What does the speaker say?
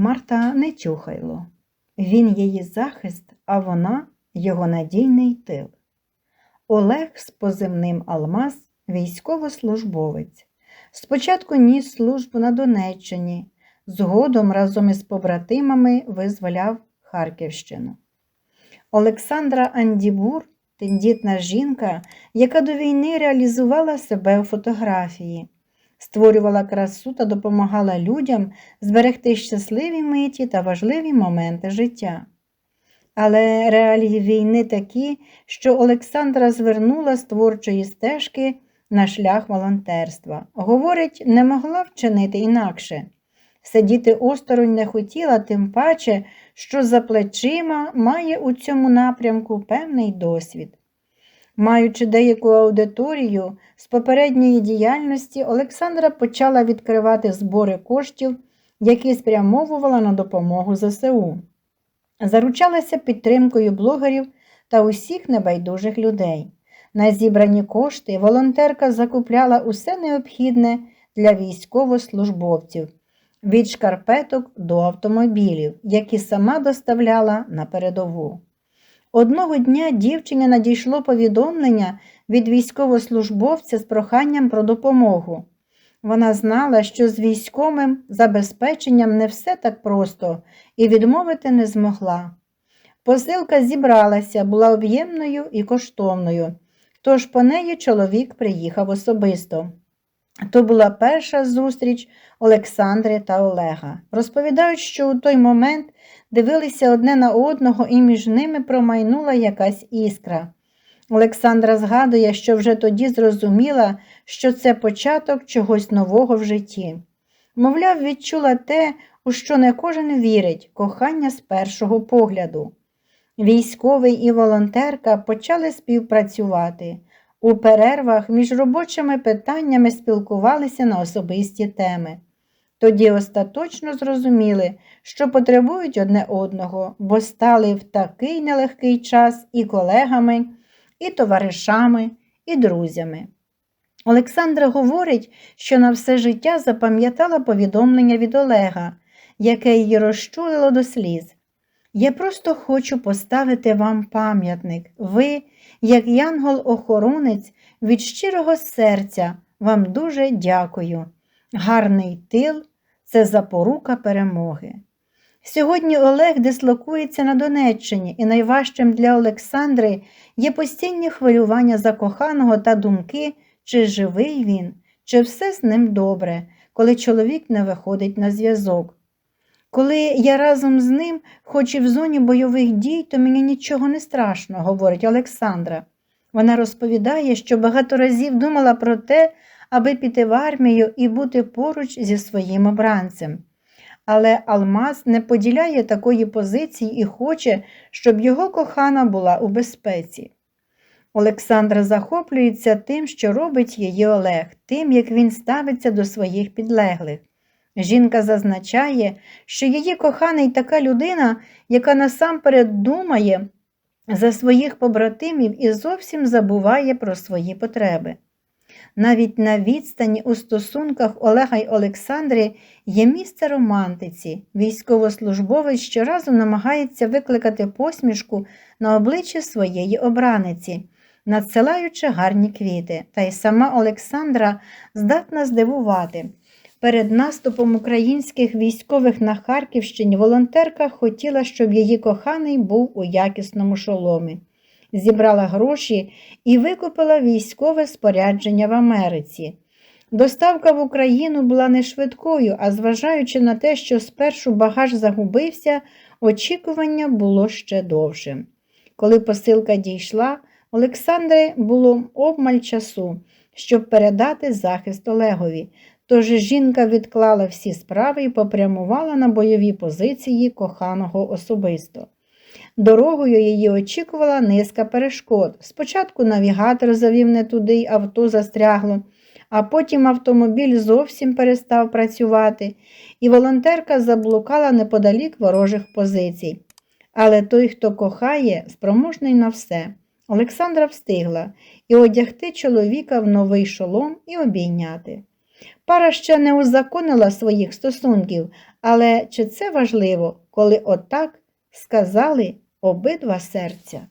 Марта не тюхайло. Він її захист, а вона його надійний тил. Олег з позивним Алмаз військовослужбовець. Спочатку ніс службу на Донеччині, згодом разом із побратимами визволяв Харківщину. Олександра Андібур тендітна жінка, яка до війни реалізувала себе у фотографії, створювала красу та допомагала людям зберегти щасливі миті та важливі моменти життя. Але реалії війни такі, що Олександра звернула з творчої стежки на шлях волонтерства. Говорить, не могла вчинити інакше. Сидіти осторонь не хотіла, тим паче, що за плечима має у цьому напрямку певний досвід. Маючи деяку аудиторію з попередньої діяльності, Олександра почала відкривати збори коштів, які спрямовувала на допомогу ЗСУ. Заручалася підтримкою блогерів та усіх небайдужих людей. На зібрані кошти волонтерка закупляла усе необхідне для військовослужбовців від шкарпеток до автомобілів, які сама доставляла на передову. Одного дня дівчині надійшло повідомлення від військовослужбовця з проханням про допомогу. Вона знала, що з військовим забезпеченням не все так просто і відмовити не змогла. Посилка зібралася, була об'ємною і коштовною, тож по неї чоловік приїхав особисто. То була перша зустріч Олександри та Олега. Розповідають, що у той момент дивилися одне на одного, і між ними промайнула якась іскра. Олександра згадує, що вже тоді зрозуміла, що це початок чогось нового в житті. Мовляв, відчула те, у що не кожен вірить, кохання з першого погляду. Військовий і волонтерка почали співпрацювати. У перервах між робочими питаннями спілкувалися на особисті теми. Тоді остаточно зрозуміли, що потребують одне одного, бо стали в такий нелегкий час і колегами, і товаришами, і друзями. Олександра говорить, що на все життя запам'ятала повідомлення від Олега, яке її розчулило до сліз. Я просто хочу поставити вам пам'ятник. Ви, як янгол-охоронець, від щирого серця вам дуже дякую. Гарний тил це запорука перемоги. Сьогодні Олег дислокується на Донеччині, і найважчим для Олександри є постійні хвилювання за коханого та думки, чи живий він, чи все з ним добре, коли чоловік не виходить на зв'язок. Коли я разом з ним, хоч і в зоні бойових дій, то мені нічого не страшно, говорить Олександра. Вона розповідає, що багато разів думала про те, аби піти в армію і бути поруч зі своїм обранцем. Але Алмаз не поділяє такої позиції і хоче, щоб його кохана була у безпеці. Олександра захоплюється тим, що робить її Олег, тим, як він ставиться до своїх підлеглих. Жінка зазначає, що її коханий така людина, яка насамперед думає за своїх побратимів і зовсім забуває про свої потреби. Навіть на відстані у стосунках Олега й Олександри є місце романтиці. Військовослужбовець щоразу намагається викликати посмішку на обличчі своєї обраниці, надсилаючи гарні квіти, та й сама Олександра здатна здивувати. Перед наступом українських військових на Харківщині волонтерка хотіла, щоб її коханий був у якісному шоломі. Зібрала гроші і викупила військове спорядження в Америці. Доставка в Україну була не швидкою, а зважаючи на те, що спершу багаж загубився, очікування було ще довшим. Коли посилка дійшла, Олександре було обмаль часу, щоб передати захист Олегові. Тож жінка відклала всі справи і попрямувала на бойові позиції коханого особисто. Дорогою її очікувала низка перешкод. Спочатку навігатор завів не туди, й авто застрягло, а потім автомобіль зовсім перестав працювати, і волонтерка заблукала неподалік ворожих позицій. Але той, хто кохає, спроможний на все. Олександра встигла і одягти чоловіка в новий шолом і обійняти. Пара ще не узаконила своїх стосунків, але чи це важливо, коли отак сказали обидва серця?